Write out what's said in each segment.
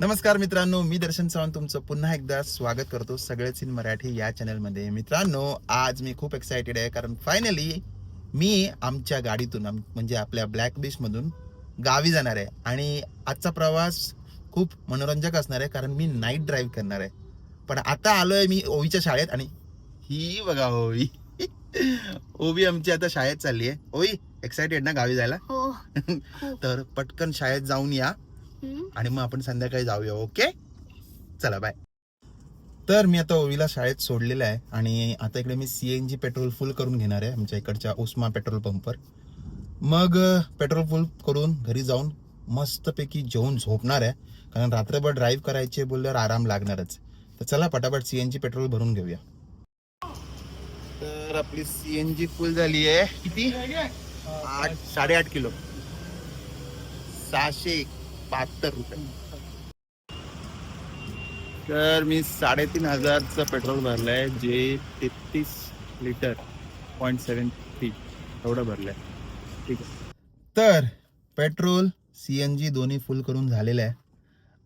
नमस्कार मित्रांनो मी दर्शन सावंत तुमचं पुन्हा एकदा स्वागत करतो सगळेच इन मराठी या चॅनलमध्ये. मित्रांनो आज मी खूप एक्सायटेड आहे कारण फायनली मी आमच्या गाडीतून म्हणजे आपल्या ब्लॅक मधून गावी जाणार आहे. आणि आजचा प्रवास खूप मनोरंजक असणार आहे कारण मी नाईट ड्राईव्ह करणार आहे. पण आता आलोय मी ओवीच्या शाळेत आणि ही बघा ओवी. ओवी आमची आता शाळेत चालली आहे. ओवी एक्सायटेड ना गावी जायला? हो. तर पटकन शाळेत जाऊन या. आणि मग आपण संध्याकाळी जाऊया ओके? चला बाय तर मी आता ओवीला शाळेत सोडलेलं आहे आणि आता इकडे मी सीएनजी पेट्रोल फुल करून घेणार आहे आमच्या इकडच्या उस्मा पेट्रोल पंपवर. मग पेट्रोल फुल करून घरी जाऊन मस्तपैकी जेवून झोपणार आहे कारण रात्रभर ड्राईव्ह करायचे बोलल्यावर आराम लागणारच. तर चला पटापट सीएनजी पेट्रोल भरून घेऊया. तर आपली सीएनजी फुल झाली आहे किती? आठ साडेआठ किलो. सहाशे बहात्तर रुपये. तर मी साडेतीन हजारचं पेट्रोल भरलं आहे जे तेहतीस लिटर पॉईंट सेवन थ्री एवढं भरलंय. ठीक आहे. तर पेट्रोल सी एन जी दोन्ही फुल करून झालेलं आहे.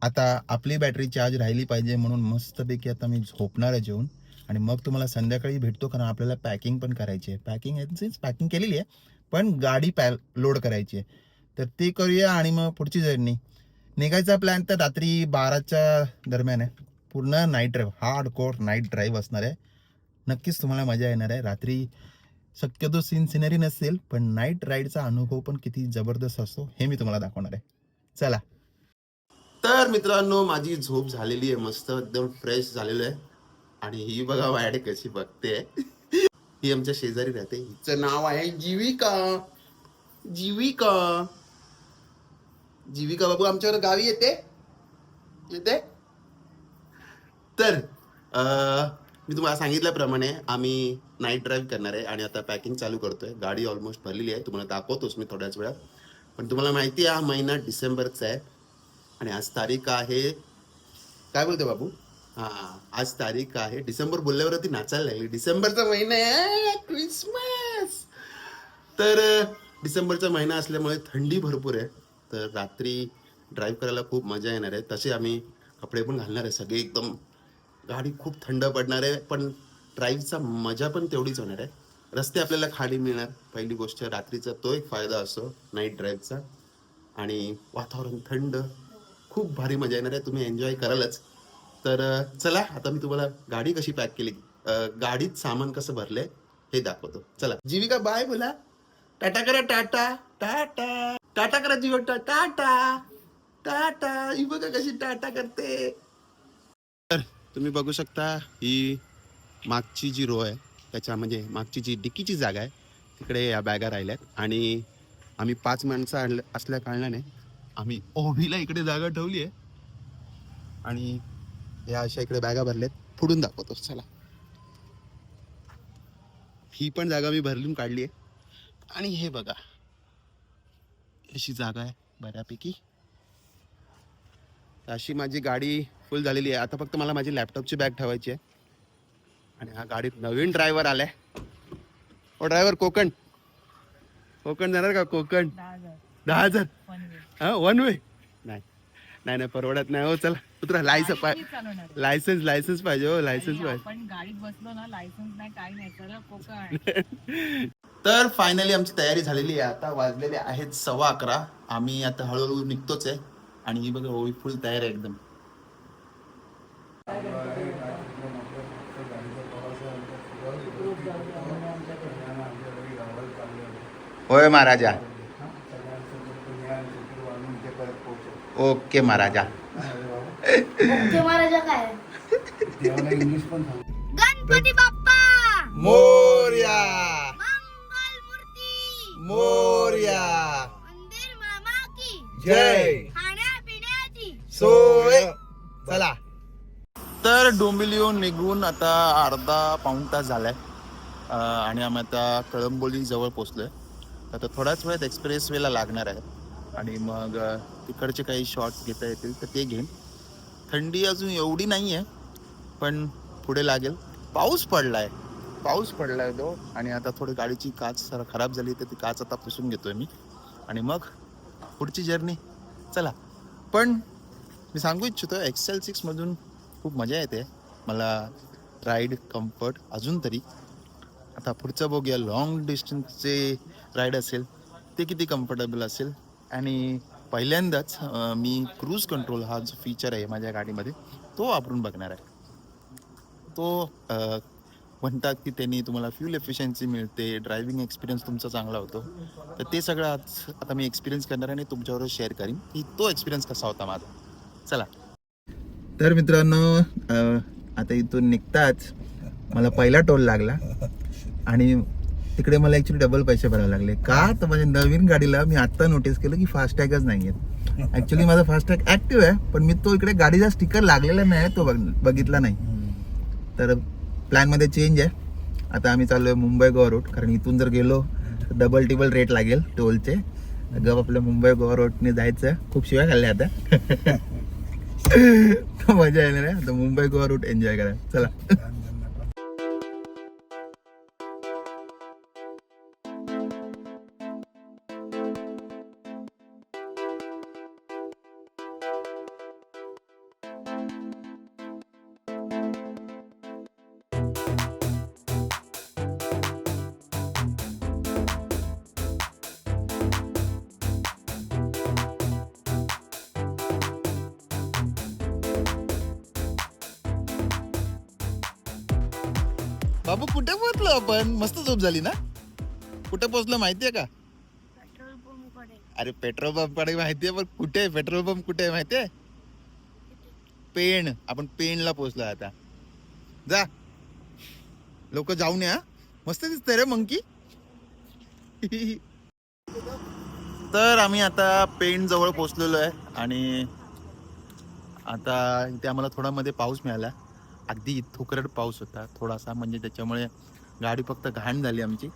आता आपली बॅटरी चार्ज राहिली पाहिजे म्हणून मस्तपैकी आता मी झोपणार आहे जेवून. आणि मग तुम्हाला संध्याकाळी भेटतो कारण आपल्याला पॅकिंग पण करायची आहे. पॅकिंग पॅकिंग केलेली आहे पण गाडी पॅ लोड करायची आहे. तर ते करूया आणि मग पुढची जर्नी निघायचा प्लॅन तर रात्री बाराच्या दरम्यान आहे. पूर्ण night drive hardcore night drive असणार आहे. नक्कीच तुम्हाला मजा येणार आहे. रात्री शक्यतो सीन सिनरी नसेल पण नाईट राईडचा अनुभव पण किती जबरदस्त असतो हे मी तुम्हाला दाखवणार आहे. चला. तर मित्रांनो माझी झोप झालेली आहे मस्त एकदम फ्रेश झालेलं आहे. आणि ही बघा वायडे कशी बघते. ही आमच्या शेजारी राहते. हिचं नाव आहे जीविका. जीविका. जीविका बाबू आमच्यावर गावी येते. येते. तर मी तुम्हाला सांगितल्याप्रमाणे आम्ही नाईट ड्राईव्ह करणार आहे आणि आता पॅकिंग चालू करतोय. गाडी ऑलमोस्ट भरलेली आहे. तुम्हाला दाखवतोच मी थोड्याच वेळात. पण तुम्हाला माहिती आहे हा महिना डिसेंबरचा आहे. आणि आज तारीख आहे काय बोलतो बाबू? हा आज तारीख आहे. डिसेंबर बोलल्यावरती नाचायला लागली. डिसेंबरचा महिना आहे क्रिसमस! तर डिसेंबरचा महिना असल्यामुळे थंडी भरपूर आहे. तर रात्री ड्राईव्ह करायला खूप मजा येणार आहे. तसे आम्ही कपडे पण घालणार आहे सगळे एकदम. गाडी खूप थंड पडणार आहे पण ड्राईव्हचा मजा पण तेवढीच होणार आहे. रस्ते आपल्याला खाली मिळणार. पहिली गोष्ट रात्रीचा तो एक फायदा असतो नाईट ड्राईव्हचा आणि वातावरण थंड खूप भारी मजा येणार आहे. तुम्ही एन्जॉय करालच. तर चला आता मी तुम्हाला गाडी कशी पॅक केली गाडीत सामान कसं भरलंय हे दाखवतो. चला. जीविका बाय बोला. टाटा करा टाटा. टाटा. टाटा करा जीविका टाटा. टाटा. ही बघा कशी टाटा करते. तर तुम्ही बघू शकता ही मागची जी रो आहे त्याच्या म्हणजे मागची जी डिकीची जागा आहे तिकडे या बॅगा राहिल्यात. आणि आम्ही पाच माणसं आणलं असल्या कारणाने आम्ही ओव्हीला इकडे जागा ठेवली आहे. आणि या अशा इकडे बॅगा भरल्यात. फुडून दाखवतो चला. ही पण जागा मी भरलून काढली आहे. आणि हे बघा अशी जागा आहे बऱ्यापैकी. अशी माझी गाडी फुल झालेली आहे. आता फक्त मला माझी लॅपटॉपची बॅग ठेवायची आहे. आणि हा गाडीत नवीन ड्रायव्हर आलाय. ओ ड्रायव्हर कोकण. कोकण जाणार का? कोकण. दहा हजार हा वन वे नाही. नाही नाही परवडत नाही. हो चला. उतरा लायसन्स लायसन्स लायसन्स पाहिजे हो लायसन्स पाहिजे. गाडीत बसलो ना लायसन्स नाही काही नाही. कोकण. तर फायनली आमची तयारी झालेली आहे. आता वाजलेले आहेत सव्वा अकरा. आम्ही आता हळूहळू निघतोच आहे. आणि ही बघा ओवी फुल तयार आहे एकदम. होय महाराजा. ओके महाराजा. महाराजा काय? गणपती बाप्पा! मोर्या. मोर्या. मंदिर मामा की जय. खाण्यापिण्याची. सोय. चला. तर डोंबिवलीहून निघून आता अर्धा पाऊण तास झालाय. आणि आम्ही आता कळंबोली जवळ पोचलोय आता थोड्याच वेळात एक्सप्रेस वेला लागणार आहे. आणि मग तिकडचे काही शॉर्ट्स घेता येतील तर ते घेईन. थंडी अजून एवढी नाही आहे पण पुढे लागेल. पाऊस पडलाय. पाऊस पडलाय तो आणि आता थोडी गाडीची काच जरा खराब झाली तर ती काच आता पुसून घेतोय मी. आणि मग पुढची जर्नी चला. पण मी सांगू इच्छितो एक्सेल सिक्समधून खूप मजा येते. मला राईड कम्फर्ट अजून तरी. आता पुढचं बघूया. लॉंग डिस्टन्सचे राईड असेल ते किती कम्फर्टेबल असेल. आणि पहिल्यांदाच मी क्रूज कंट्रोल हा जो फीचर आहे माझ्या गाडीमध्ये तो वापरून बघणार आहे. तो म्हणतात की त्यांनी तुम्हाला फ्यूल एफिशियन्सी मिळते ड्रायव्हिंग एक्सपिरियन्स तुमचा चांगला होतो. तर ते सगळं आज आता मी एक्सपिरियन्स करणार आणि तुमच्याबरोबर शेअर करीन की तो एक्सपिरियन्स कसा होता माझा. चला. तर मित्रांनो आता इथून निघताच मला पहिला टोल लागला आणि तिकडे मला ॲक्च्युली डबल पैसे भरावे लागले. का? तर माझ्या नवीन गाडीला मी आत्ता नोटीस केलं की फास्टॅगच नाही आहेत ॲक्च्युली माझा फास्टॅग ॲक्टिव्ह आहे पण मी तो इकडे गाडीचा स्टिकर लागलेला नाही तो बघ- बघितला नाही. तर प्लॅनमध्ये चेंज आहे. आता आम्ही चाललो आहे मुंबई गोवा रोड कारण इथून जर गेलो तर डबल टिबल रेट लागेल टोलचे गप आपल्या मुंबई गोवा रोडने जायचं. खूप शिवाय खाल्ल्या आता. मजा येणार आहे. आता मुंबई गोवा रूट एन्जॉय करा. चला. बाबू कुठे पोहोचलो आपण? मस्त झोप झाली ना? कुठे पोहोचलो माहितीये का? पेट्रोल पंपकडे. अरे पेट्रोल पंपकडे माहितीये पण कुठे पेट्रोल पंप कुठे आहे माहितीये? पेण. आपण पेणला पोहोचलो आता. जा. लोक जाऊन या मस्त दिसतंय रे मंकी. तर आम्ही आता पेण जवळ पोहोचलेलो आहे आणि आता इथे आम्हाला थोडा मध्ये पाऊस मिळाला. अगदी थोकरट पाऊस होता थोडासा म्हणजे त्याच्यामुळे गाडी फक्त घाण झाली आमची.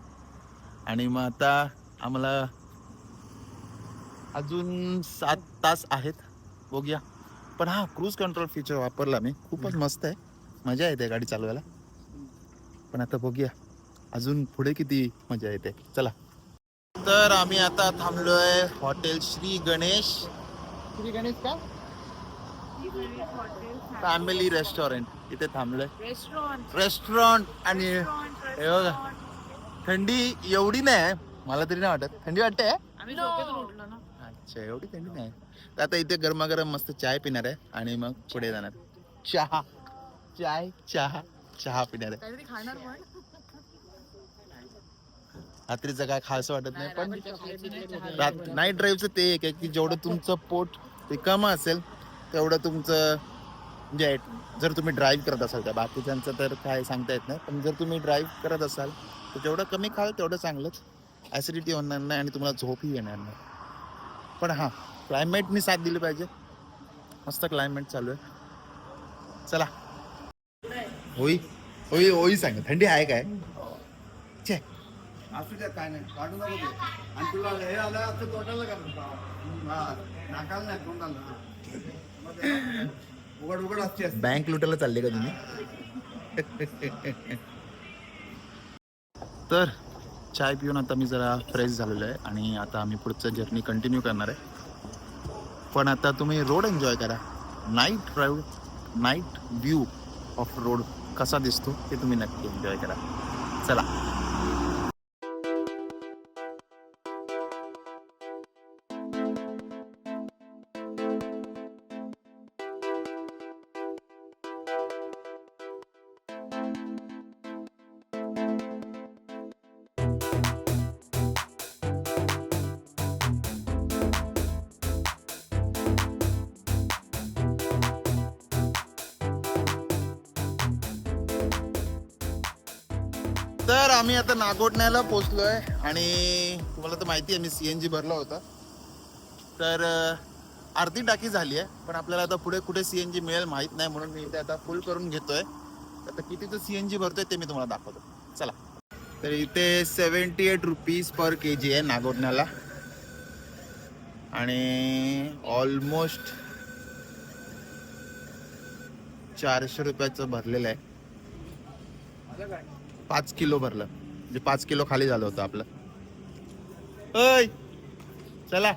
आणि मग आता आम्हाला अजून सात तास आहेत बघूया. पण हा क्रूज कंट्रोल फीचर वापरला मी. खूपच मस्त आहे. मजा येते गाडी चालवायला. पण आता बघूया अजून पुढे किती मजा येते. चला. तर आम्ही आता थांबलोय हॉटेल श्री गणेश. श्री गणेश का? फॅमिली रेस्टॉरंट इथे थांबलोय. रेस्टॉरंट रेस्टॉरंट आणि हे बघा. थंडी एवढी नाही मला तरी नाही वाटत. थंडी वाटते? आम्ही झोपेतून उठलो ना. अच्छा एवढी थंडी नाही तर आता इथे गरमागरम मस्त चाय पिणार आहे आणि मग पुढे जाणार. चहा. चाय चहा चहा पिणार आहे. काहीतरी खाणार पण रात्रीचं काय खास वाटत नाही पण रात नाईट ड्राईव्हचं ते एक आहे की जेवढं तुमचं पोट रिकामं असेल तेवढं तुमचं म्हणजे जर तुम्ही ड्राईव्ह करत असाल त्या बाकीच्यांचं तर काय सांगता येत नाही. पण जर तुम्ही ड्राईव्ह करत असाल तर जेवढं कमी खाल तेवढं चांगलंच ॲसिडिटी होणार नाही आणि तुम्हाला झोपही येणार नाही. पण हां क्लायमेटनी साथ दिली पाहिजे. मस्त क्लायमेट चालू आहे. चला. होई होई होई सांग. थंडी आहे काय? छे. असू द्या काय नाही. काढू नको ते आणि तुला हे आलं असं तोंडाला का नाकाल नाही तोंडाला. उघड उघड असते. बँक लुटायला चालले का तुम्ही? तर चाय पिऊन आता मी जरा फ्रेश झालेलो आहे आणि आता आम्ही पुढचं जर्नी कंटिन्यू करणार आहे. पण आता तुम्ही रोड एन्जॉय करा. Night drive night view of road कसा दिसतो ते तुम्ही नक्की एन्जॉय करा. चला. नागोटण्याला पोचलो आहे आणि तुम्हाला तर माहिती आहे मी सी एन जी भरला होता. तर अर्धी टाकी झाली आहे पण आपल्याला आता पुढे कुठे सी एन जी मिळेल माहीत नाही म्हणून मी इथे आता फुल करून घेतो आहे आता कितीचं सी एन जी भरतोय ते मी तुम्हाला दाखवतो. चला. तर इथे seventy eight rupees per K G आहे नागोटण्याला. आणि ऑलमोस्ट चारशे रुपयाचं भरलेलं आहे. पाच किलो भरलं. म्हणजे पाच किलो खाली झालं होतं आपलं. अय चला.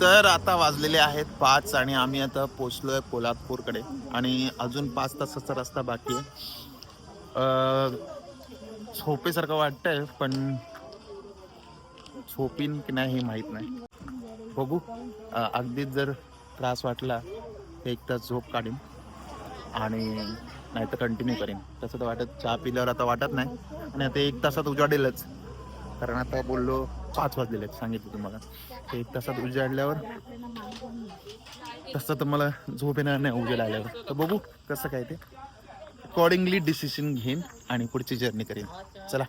तर आता वाजलेले आहेत पाच आणि आम्ही आता पोचलोय पोलादपूरकडे. आणि अजून पाच तासाचा रस्ता बाकी आहे. झोपेसारखं वाटतंय पण झोपीन की नाही हे माहीत नाही. बघू. अगदीच जर त्रास वाटला एक तास झोप काढीन. आणि नाही तर कंटिन्यू करीन. तसं तर वाटत चहा पिल्यावर आता वाटत नाही. आणि आता एक तासात उजाडेलच. कारण आता बोललो पाच वाजलेले आहेत सांगितलं तुम्हाला. ते एक तासात उजाडल्यावर तसं तर मला झोप येणार नाही उजेड आल्यावर. तर बघू कसं काय ते. अकॉर्डिंगली डिसिशन घेईन आणि पुढची जर्नी करीन. चला.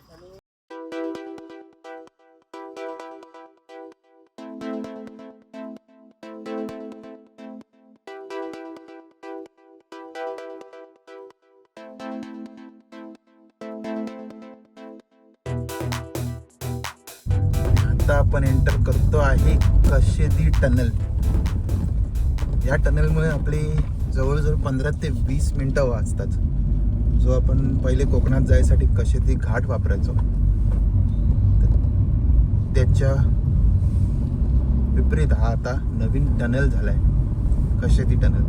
आता आपण एंटर करतो आहे कशेदी टनल. या टनलमुळे आपली जवळजवळ पंधरा ते वीस मिनटं वाचतात. जो आपण पहिले कोकणात जायसाठी कशेदी घाट वापरायचो. त्याच्या विपरीत हा आता नवीन टनल झाला आहे कशेदी टनल.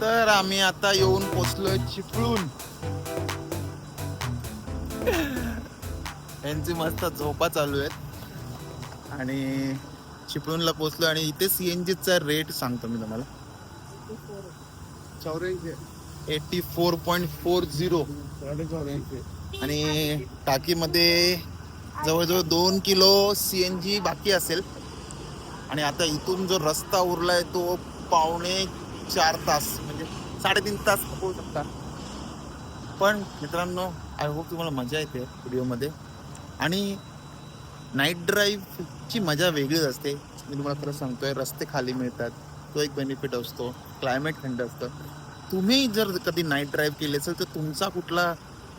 तर आम्ही आता येऊन पोचलोय चिपळूण. यांची मस्त झोपा चालू आहेत. आणि चिपळूणला पोचलो आणि इथे सीएनजी चा रेट सांगतो मी तुम्हाला. चौऱ्याऐंशी. Eighty four point four zero. आणि टाकीमध्ये जवळजवळ दोन किलो सी एन जी बाकी असेल. आणि आता इथून जो रस्ता उरलाय तो पावणे चार तास. साडेतीन तास होऊ शकता पण मित्रांनो आय होप तुम्हाला मजा येते व्हिडिओमध्ये. आणि नाईट ड्राईव्हची मजा वेगळीच असते. मी तुम्हाला खरं सांगतोय रस्ते खाली मिळतात. तो एक बेनिफिट असतो. क्लायमेट थंड असतं. तुम्ही जर कधी नाईट ड्राईव्ह केली असेल तर तुमचा कुठला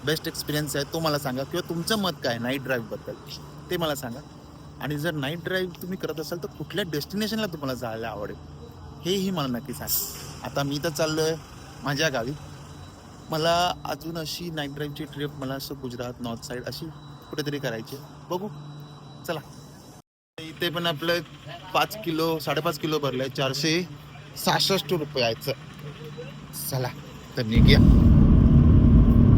बेस्ट एक्सपिरियन्स आहे तो मला सांगा. किंवा तुमचं मत काय नाईट ड्राईव्हबद्दल ते मला सांगा. आणि जर नाईट ड्राईव्ह तुम्ही करत असाल तर कुठल्या डेस्टिनेशनला तुम्हाला जायला आवडेल? हेही मला नक्की सांगा. आता मी तर चाललो आहे माझ्या गावी. मला अजून अशी नाईट ड्राईव्हची ट्रिप मला असं गुजरात नॉर्थ साईड अशी कुठेतरी करायची आहे. बघू. चला. इथे पण आपलं पाच किलो साडेपाच किलो भरलं आहे चारशे सहासष्ट रुपयाचं चला तर निघ्या.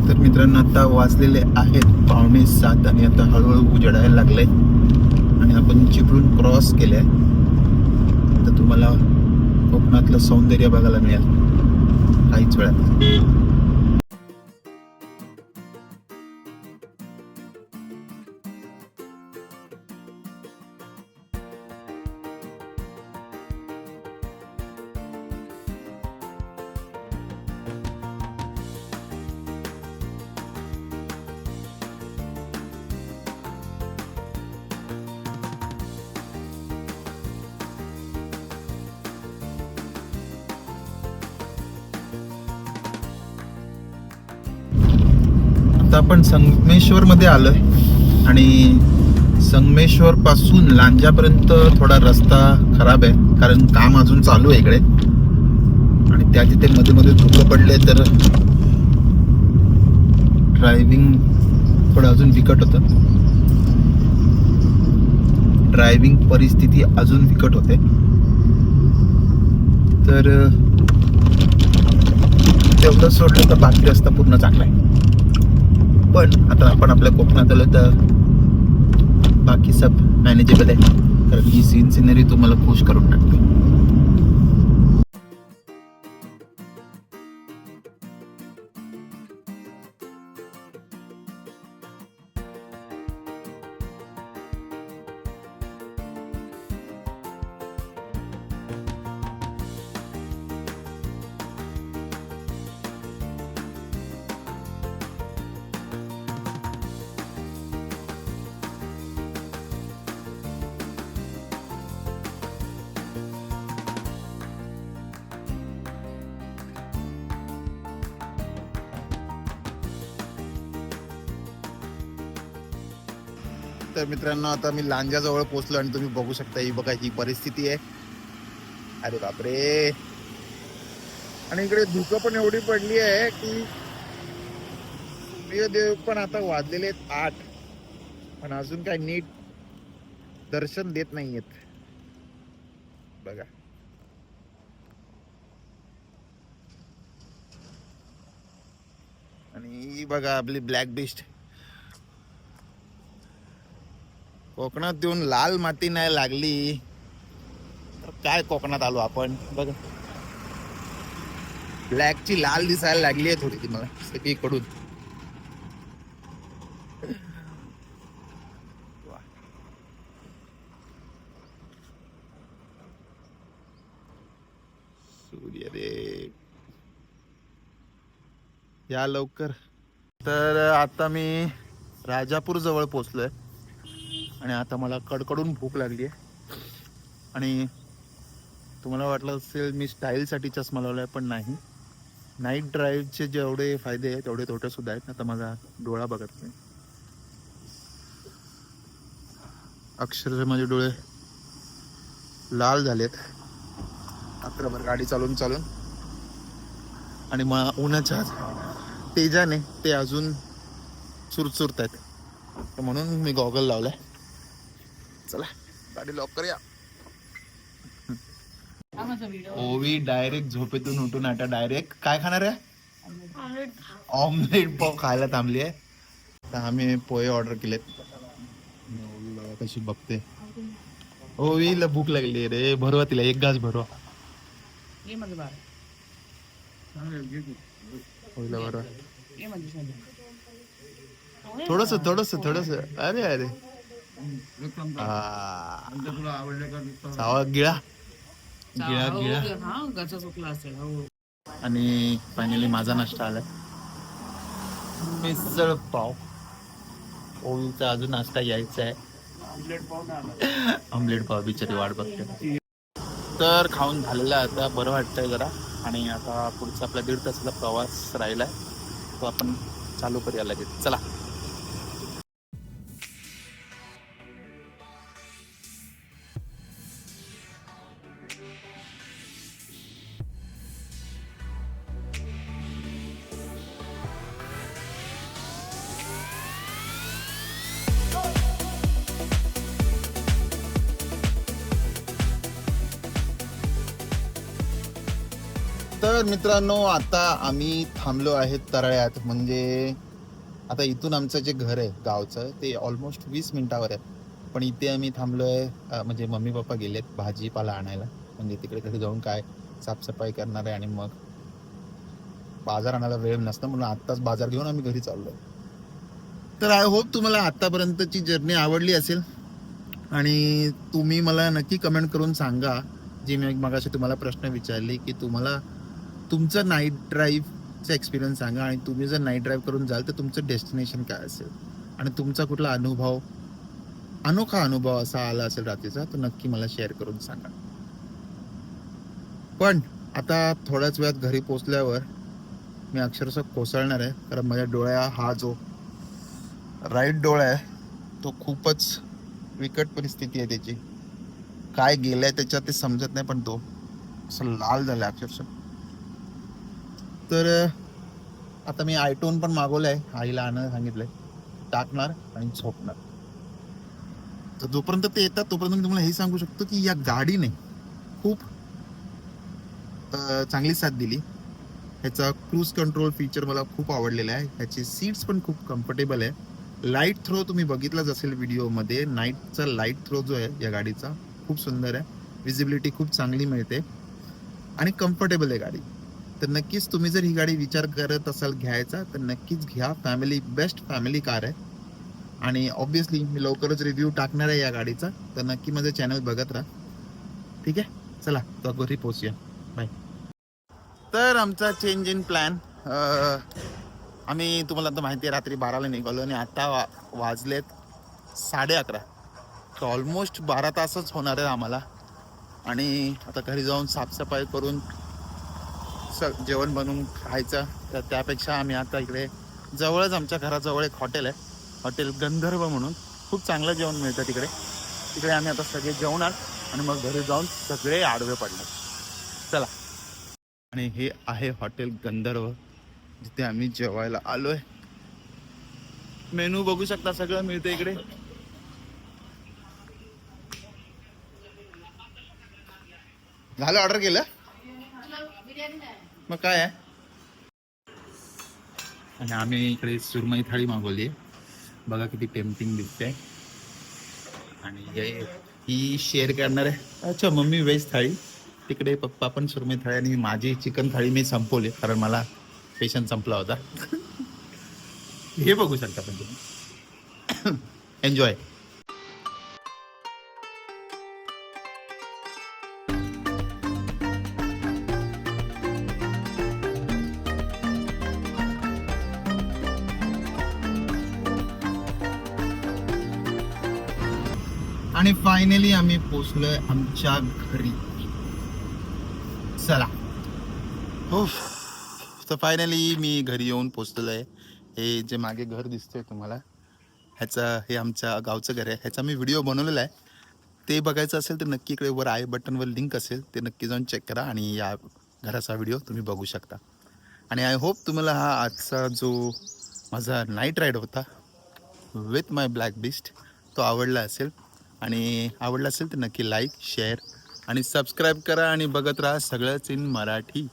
तर मित्रांनो आता वाजलेले आहेत पावणे सात आणि आता हळूहळू उजडायला लागले आणि आपण चिपळून क्रॉस केले तर तुम्हाला कोकणातलं सौंदर्य बघायला मिळेल. काहीच वेळात. आता आपण संगमेश्वरमध्ये आलो आहे आणि संगमेश्वरपासून लांजापर्यंत थोडा रस्ता खराब आहे कारण काम अजून चालू आहे इकडे. आणि त्या तिथे मध्ये मध्ये धुकं पडले तर ड्रायव्हिंग थोडं अजून बिकट होतं. ड्रायव्हिंग परिस्थिती अजून बिकट होते. तर तेवढं सोडलं तर बाकी रस्ता पूर्ण चांगला आहे. पण आता आपण आपल्या कोकणात आलो तर बाकी सब मॅनेजेबल आहे. कारण ही सीन सिनरी तुम्हाला खुश करून टाकते. तर मित्रांनो आता मी लांजाजवळ पोचलो आणि तुम्ही बघू शकता ही बघा ही परिस्थिती आहे. अरे बापरे. आणि इकडे धुकं पण एवढी पडली आहे की सूर्यदेव पण आता वाजलेले आहेत आठ. पण अजून काय नीट दर्शन देत नाहीयेत. बघा. आणि बघा आपली ब्लॅक बिस्ट. कोकणात येऊन लाल माती नाही लागली. तर काय कोकणात आलो आपण? बघ. ब्लॅकची लाल दिसायला लागली आहे थोडी ती मला सगळीकडून. सूर्यदेव. या लवकर. तर आता मी राजापूर जवळ पोचलोय. आणि आता मला कडकडून भूक लागली आहे आणि तुम्हाला वाटलं असेल मी स्टाईलसाठी चष्मा लावला आहे पण नाही. नाईट ड्राईव्हचे जेवढे फायदे आहेत तेवढे तोटेसुद्धा आहेत. आता माझा डोळा बघत नाही. अक्षरशः माझे डोळे लाल झालेत. अकराभर गाडी चालून चालून. आणि मग उन्हाच्या तेजाने ते अजून चुरचुरत आहेत तर म्हणून मी गॉगल लावलाय. चला. गाडी लॉक करूया ओवी डायरेक्ट झोपेतून उठून आता डायरेक्ट काय खाणार आहे? ऑमलेट ऑमलेट पाव खायला थांबली आहे. तर आम्ही पोहे ऑर्डर केलेत. कशी बघते. ओवीला भूक लागली रे. भरवा तिला. एक घास भरवा. ओवीला भरवा. थोडस थोडस थोडस. अरे अरे. सावा गिळा. गिळा गिळा. हा हो. आणि फायनली माझा नाश्ता आलाय मिसळ पाव. ओवीचा अजून नाश्ता यायचा आहे. ऑमलेट पाव बिचारी वाट बघते. तर खाऊन झालेला आता बरं वाटतंय जरा. आणि आता पुढचा आपला दीड तासाचा प्रवास राहिलाय. तो आपण चालू करूया लगेच. चला. तर मित्रांनो आता आम्ही थांबलो आहे तराळ्यात. म्हणजे आता इथून आमचं जे घर आहे गावचं ते ऑलमोस्ट वीस मिनिटावर आहे. पण इथे आम्ही थांबलो आहे म्हणजे मम्मी पप्पा गेलेत भाजीपाला आणायला. म्हणजे तिकडे तिकडे जाऊन काय साफसफाई करणार आहे आणि मग बाजार आणायला वेळ नसतं म्हणून आत्ताच बाजार घेऊन आम्ही घरी चाललो आहे तर आय होप तुम्हाला आत्तापर्यंतची जर्नी आवडली असेल. आणि तुम्ही मला नक्की कमेंट करून सांगा. जी मी मगाशी तुम्हाला प्रश्न विचारले की तुम्हाला तुमचं नाईट ड्राईव्हचा एक्सपिरियन्स सांगा आणि तुम्ही जर नाईट ड्राईव्ह करून जाल तर तुमचं डेस्टिनेशन काय असेल? आणि तुमचा कुठला अनुभव अनोखा अनुभव असा आला असेल रात्रीचा तर नक्की मला शेअर करून सांगा. पण आता थोड्याच वेळात घरी पोचल्यावर मी अक्षरशः कोसळणार आहे कारण माझ्या डोळ्या हा जो राईट डोळा आहे तो खूपच विकट परिस्थिती आहे त्याची. काय गेलं आहे त्याच्यात ते समजत नाही पण तो असं लाल झाला अक्षरशः. तर आता मी आयटोन पण मागवलंय. आईला आणायला सांगितलंय. टाकणार आणि झोपणार. तर जोपर्यंत ते येतात तोपर्यंत मी तुम्हाला हे सांगू शकतो की या गाडीने खूप चांगली साथ दिली. ह्याचा क्रूज कंट्रोल फीचर मला खूप आवडलेला आहे. ह्याचे सीट्स पण खूप कम्फर्टेबल आहे. लाइट थ्रो तुम्ही बघितलाच असेल व्हिडिओमध्ये. नाईटचा लाइट थ्रो जो आहे या गाडीचा खूप सुंदर आहे. विजिबिलिटी खूप चांगली मिळते. आणि कम्फर्टेबल आहे गाडी. तर नक्कीच तुम्ही जर ही गाडी विचार करत असाल घ्यायचा तर नक्कीच घ्या. फॅमिली बेस्ट फॅमिली कार आहे. आणि ऑब्विसली मी लवकरच रिव्ह्यू टाकणार आहे या गाडीचा. तर नक्की माझं चॅनल बघत राहा. ठीक आहे? चला तर घरी पोचूया बाय तर आमचा चेंज इन प्लॅन आम्ही तुम्हाला आता माहिती आहे रात्री बाराला निघालो आणि आता वा वाजलेत साडे अकरा. तर ऑलमोस्ट बारा तासच होणार आहे आम्हाला. आणि आता घरी जाऊन साफसफाई करून स जेवण बनवून खायचं. तर त्यापेक्षा आम्ही आता इकडे जवळच आमच्या घराजवळ एक हॉटेल आहे. हॉटेल गंधर्व म्हणून. खूप चांगलं जेवण मिळतं तिकडे. तिकडे आम्ही आता सगळे जेवणार आणि मग घरी जाऊन सगळे आडवे पडणार. चला. आणि हे आहे हॉटेल गंधर्व. जिथे आम्ही जेवायला आलो आहे मेनू बघू शकता सगळं मिळतं इकडे. झालं ऑर्डर केलं? मग काय आहे? आणि आम्ही इकडे सुरमई थाळी मागवली बघा किती टेम्पटिंग दिसते. आणि हे- ही शेअर करणार आहे. अच्छा मम्मी व्हेज थाळी. तिकडे पप्पा पण सुरमई थाळी आणि माझी चिकन थाळी मी संपवली कारण मला पेशंट संपला होता. हे बघू शकता पण तुम्ही. एन्जॉय फायनली आम्ही पोचलोय आमच्या घरी. चला. हो तर फायनली मी घरी येऊन पोचलेलो आहे हे जे मागे घर दिसतंय तुम्हाला ह्याचं हे आमच्या गावचं घर आहे. ह्याचा मी व्हिडिओ बनवलेला आहे. ते बघायचं असेल तर नक्की इकडे वर आय बटनवर लिंक असेल ते नक्की जाऊन चेक करा आणि या घराचा व्हिडिओ तुम्ही बघू शकता. आणि आय होप तुम्हाला हा आजचा जो माझा नाईट राईड होता विथ माय ब्लॅक बिस्ट तो आवडला असेल. आणि आवडला असेल तर नक्की लाईक शेअर आणि सबस्क्राईब करा आणि बघत राहा सगळंच इन मराठी.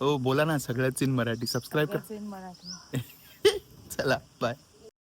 हो बोला ना सगळंच इन मराठी. सबस्क्राईब करा. चला बाय